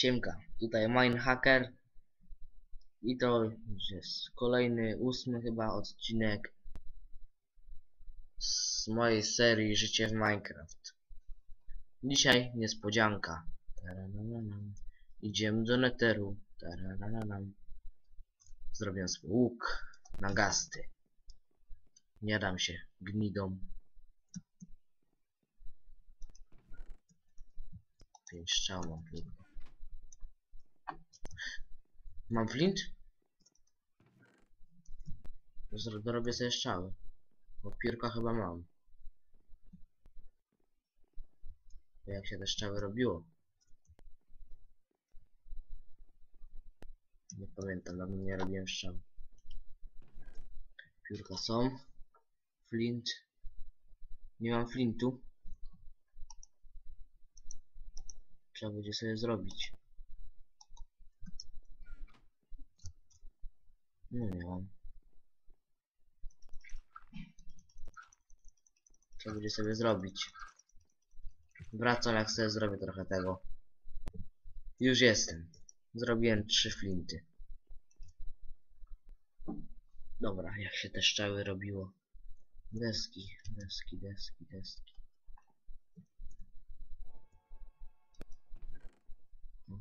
Siemka, tutaj Minehacker i to jest kolejny, ósmy chyba odcinek z mojej serii Życie w Minecraft. Dzisiaj niespodzianka. Tarananam. Idziemy do neteru. Tarananam. Zrobię swój łuk na gasty. Nie dam się gnidom. Pięć strzał mam tylko. Mam flint? Zro- Dorobię sobie strzały. Bo piórka chyba mam. Jak się te strzały robiło? Nie pamiętam, dawno nie robiłem strzał. Piórka są. Flint. Nie mam flintu. Trzeba będzie sobie zrobić. No nie mam. Trzeba będzie sobie zrobić. Wracam jak sobie zrobię trochę tego. Już jestem. Zrobiłem trzy flinty. Dobra, jak się te szczały robiło. Deski, deski, deski, deski.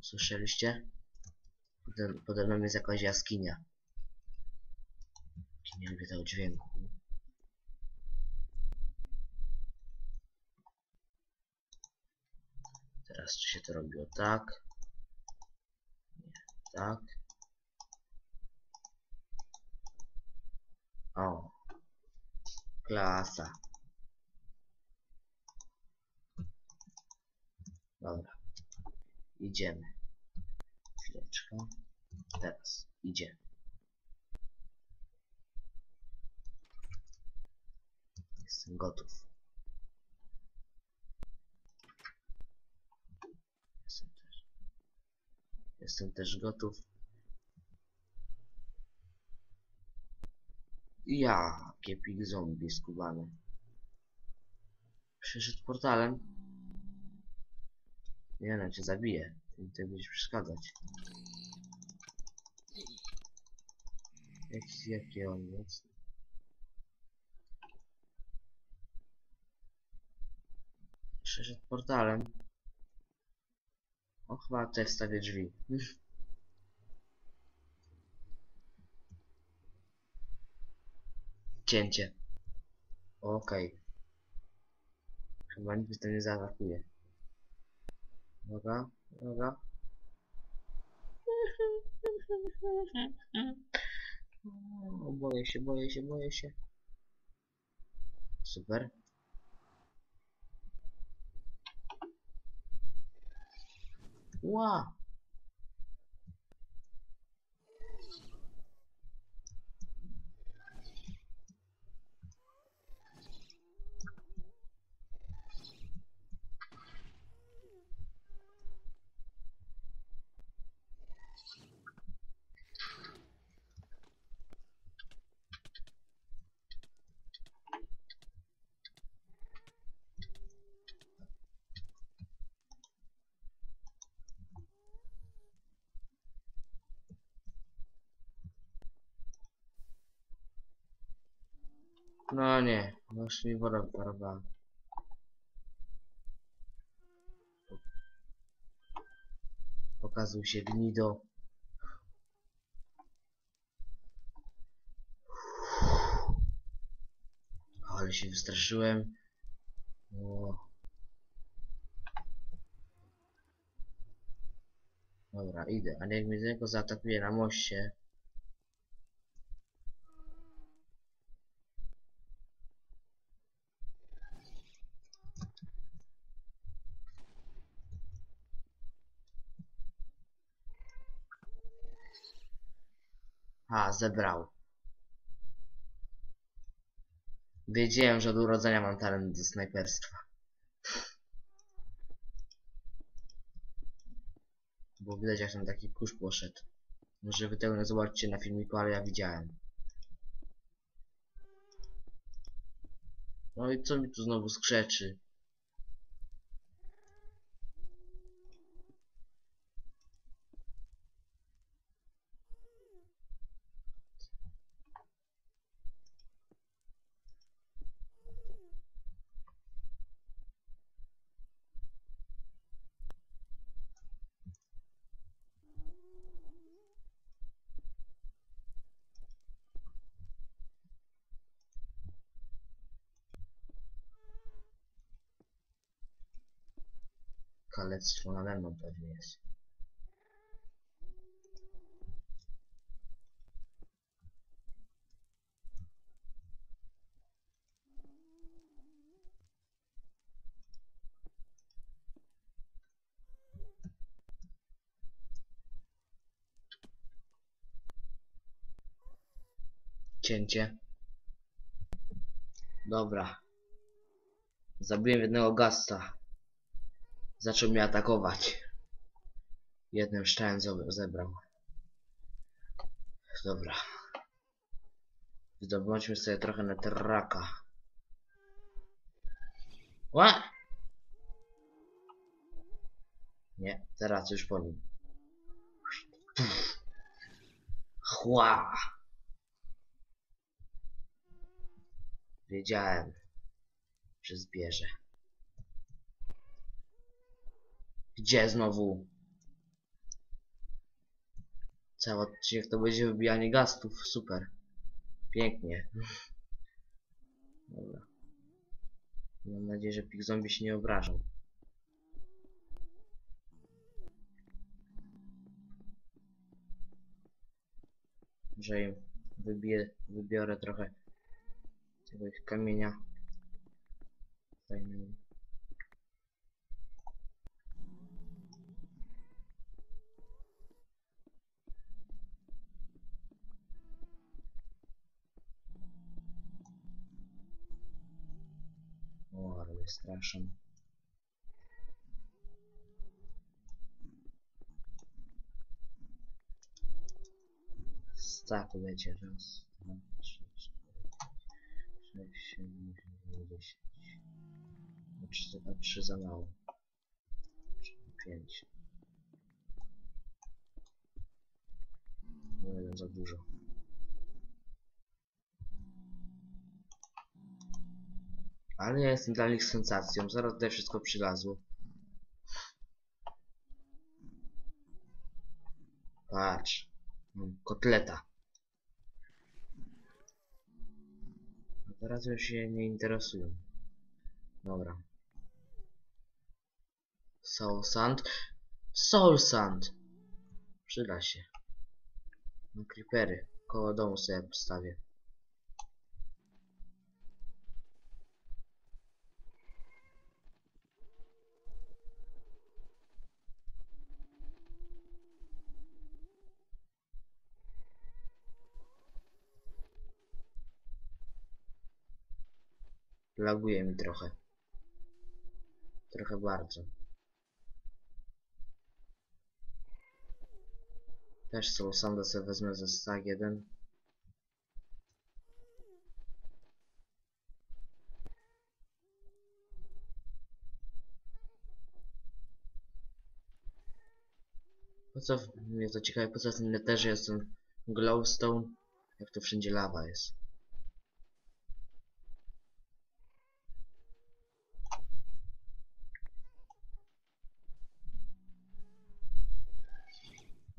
Słyszeliście? Pode, pode mną jest jakaś jaskinia. Nie lubię tego dźwięku. Teraz czy się to robiło tak? Nie, tak. O. Klasa. Dobra. Idziemy. Chwileczkę. Teraz. Idziemy. Jestem gotów. Jestem też. Jestem też gotów. Ja, kiepik zombie skubany. Przyszedł portalem. Nie no, cię zabiję. Ty tutaj będziesz przeszkadzać. Jaki, jaki on jest? Przeszedł portalem. O, chyba tutaj wstawię drzwi. Cięcie. Okej. Chyba nikt tam nie zaatakuje. Uwaga, uwaga. O, boję się, boję się, boję się. Super. Ła! No nie, no mi woda wyparowała. Pokazuj się gnido. Ale się wystraszyłem. O. Dobra, idę, ale jak mnie tylko zaatakuje na moście, A, zebrał. Wiedziałem, że od urodzenia mam talent do snajperstwa. Bo widać jak tam taki kurz poszedł. Może wy tego nie zobaczycie na filmiku, ale ja widziałem. No i co mi tu znowu skrzeczy? Kalectwo nade mną pewnie jest. Cięcie. Dobra. Zabiłem jednego gasta. Zaczął mnie atakować. Jednym szczałem ze- zebrał. Dobra. Zdobądźmy sobie trochę netraka. Ła! Nie, teraz już po nim. Chła! Wiedziałem, że zbierze. Gdzie znowu? Cały odcinek to będzie wybijanie gastów. Super. Pięknie. Dobra. Mam nadzieję, że pik zombie się nie obrażą. Że im wybiję, wybiorę trochę tego kamienia. Dajmy straszą. Staku będzie raz, dwa, trzy, cztery, sześć, siedem, osiem, dziesięć. No trzy, a trzy za mało. Pięć. No jeden za dużo. Ale ja jestem dla nich sensacją. Zaraz tutaj wszystko przylazło. Patrz. Kotleta. A teraz już się nie interesują. Dobra. Soul Sand. Soul Sand! Przyda się. No creepery. Koło domu sobie postawię. Laguje mi trochę. Trochę bardzo. Też Soul Sanda sobie wezmę ze stag jeden. Po co, mnie to ciekawe, po co w tym netherze jest ten glowstone, jak to wszędzie lawa jest.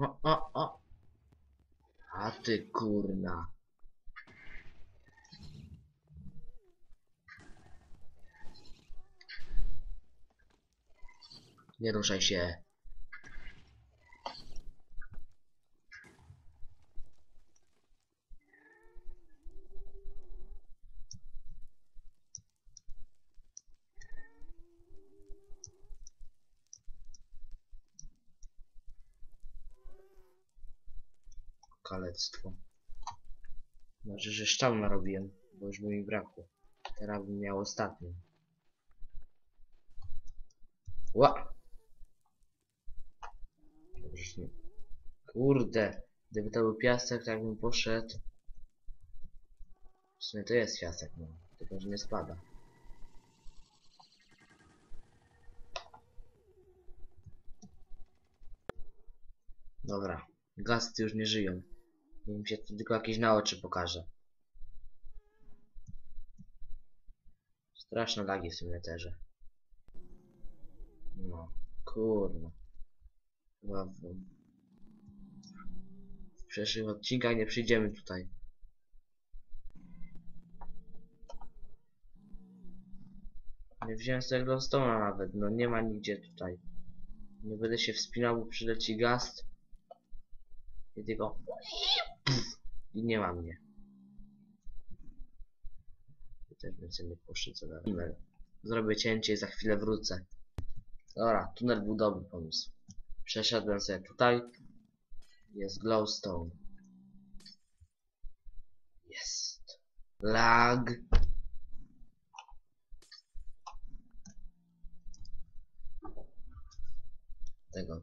O, o, o. A ty kurna. Nie ruszaj się. Kalectwo. Znaczy, że szczał narobiłem, bo już by mi brakło. Teraz bym miał ostatni. Ła! Kurde, gdyby to był piasek, tak bym poszedł. W sumie to jest piasek, no. Tylko, że nie spada. Dobra, gasty już nie żyją. Mi się tylko jakieś na oczy pokaże. Straszne lagi w tym netherze. No, kurwa. Chyba w, w przyszłych odcinkach nie przyjdziemy tutaj. Nie wziąłem tego stołu nawet, no nie ma nigdzie tutaj. Nie będę się wspinał, bo przyleci gast. I tylko... I nie ma mnie. I też więcej nie poszczycę dalej. Zrobię cięcie i za chwilę wrócę. Dobra, tunel był dobry pomysł. Przeszedłem sobie tutaj. Jest glowstone. Jest. Lag. Tego.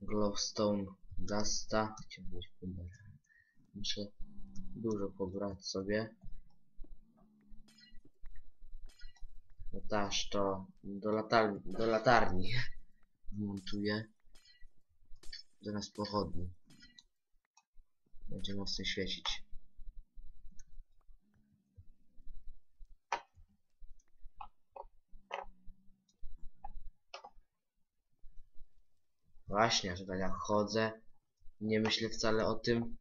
Glowstone Chciałbym mieć puder. Muszę dużo pobrać sobie. No też to do, latarni, do latarni montuję. Zamiast pochodni. Będzie mocno świecić. Właśnie, że tak jak chodzę, nie myślę wcale o tym.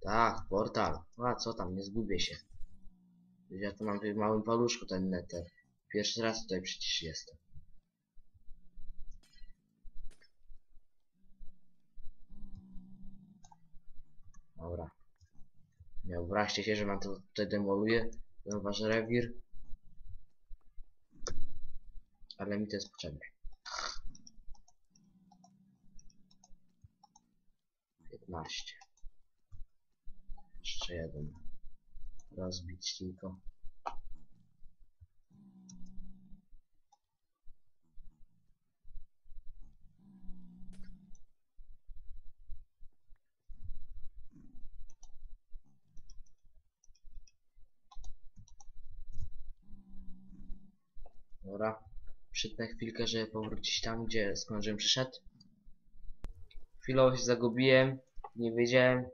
Tak, portal. A co tam, nie zgubię się. Ja tu mam w małym paluszku ten neter. Pierwszy raz tutaj przecież jestem. Dobra. Nie obraźcie się, że mam to tutaj demoluję. Ten wasz rewir. Ale mi to jest potrzebne. 15. Jeszcze jeden. Rozbić tylko. Dobra. Przytnę chwilkę, żeby powrócić tam, gdzie skąd żem przyszedł. Chwilowo się zagubiłem. Nie wiedziałem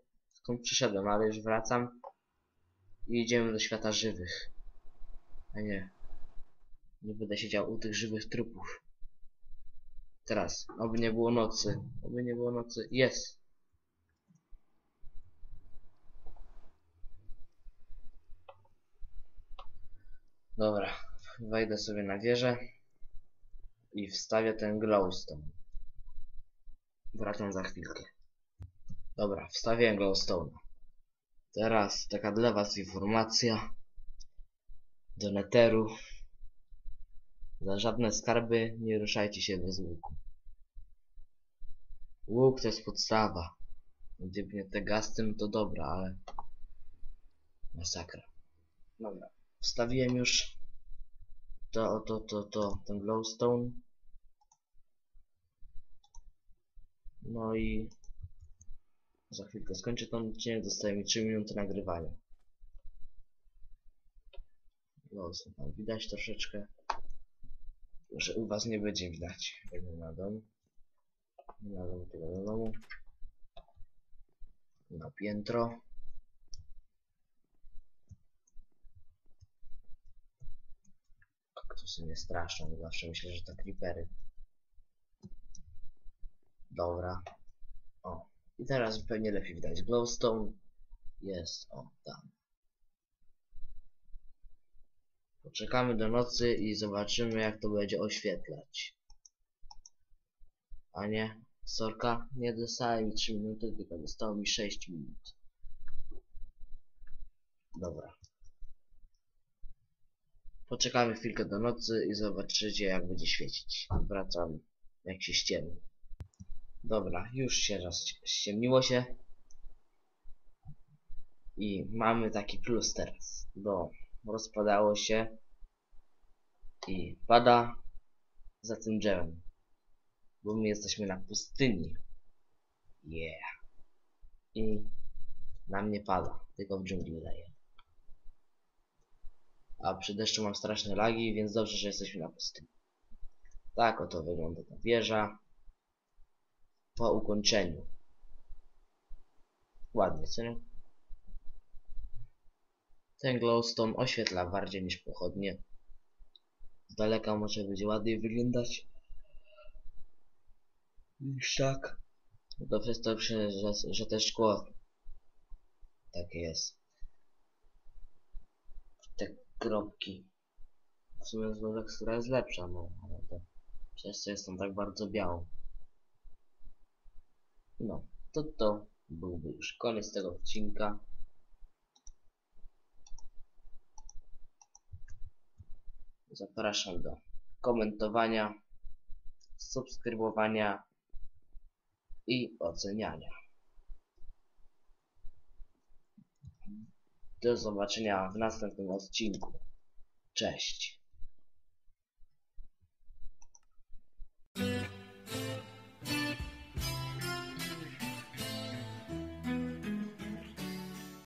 skąd przyszedłem, ale już wracam. I idziemy do świata żywych. A nie. Nie będę siedział u tych żywych trupów. Teraz, oby nie było nocy. Oby nie było nocy. Jest. Dobra. Wejdę sobie na wieżę. I wstawię ten glowstone. Wracam za chwilkę. Dobra, wstawiłem glowstone. Teraz taka dla was informacja. Do neteru. Za żadne skarby nie ruszajcie się bez łuku. Łuk to jest podstawa. Gdyby nie te gasty, no to dobra, ale... Masakra. Dobra. Wstawiłem już to, to, to, to, ten glowstone. No i za chwilkę skończę ten odcinek, zostaje mi 3 minuty nagrywania. Glowstone tam widać troszeczkę. Że u was nie będzie widać. Idę na dom. Na dom tego do domu. Na piętro. Kaktusy mnie straszą. Zawsze myślę, że to creepery. Dobra. O. I teraz pewnie lepiej widać. Glowstone jest. O, tam. Poczekamy do nocy i zobaczymy jak to będzie oświetlać. A nie, sorka, nie dostałem mi 3 minuty, tylko dostało mi 6 minut. Dobra. Poczekamy chwilkę do nocy i zobaczycie jak będzie świecić. Wracam jak się ściemni. Dobra, już się raz ściemniło się. I mamy taki plus teraz, bo rozpadało się i pada za tym drzewem, bo my jesteśmy na pustyni. Yeah. I na mnie pada, tylko w dżungli leje. A przy deszczu mam straszne lagi, więc dobrze, że jesteśmy na pustyni. Tak oto wygląda ta wieża po ukończeniu. Ładnie, co nie? Ten glowstone oświetla bardziej niż pochodnie. Z daleka może będzie ładniej wyglądać. Niż tak. To przez to, że, że, te szkło takie jest. Te kropki. W sumie z która jest lepsza, no ale to Przez co jest on tak bardzo biały. No, to to byłby już koniec tego odcinka. Zapraszam do komentowania, subskrybowania i oceniania. Do zobaczenia w następnym odcinku. Cześć.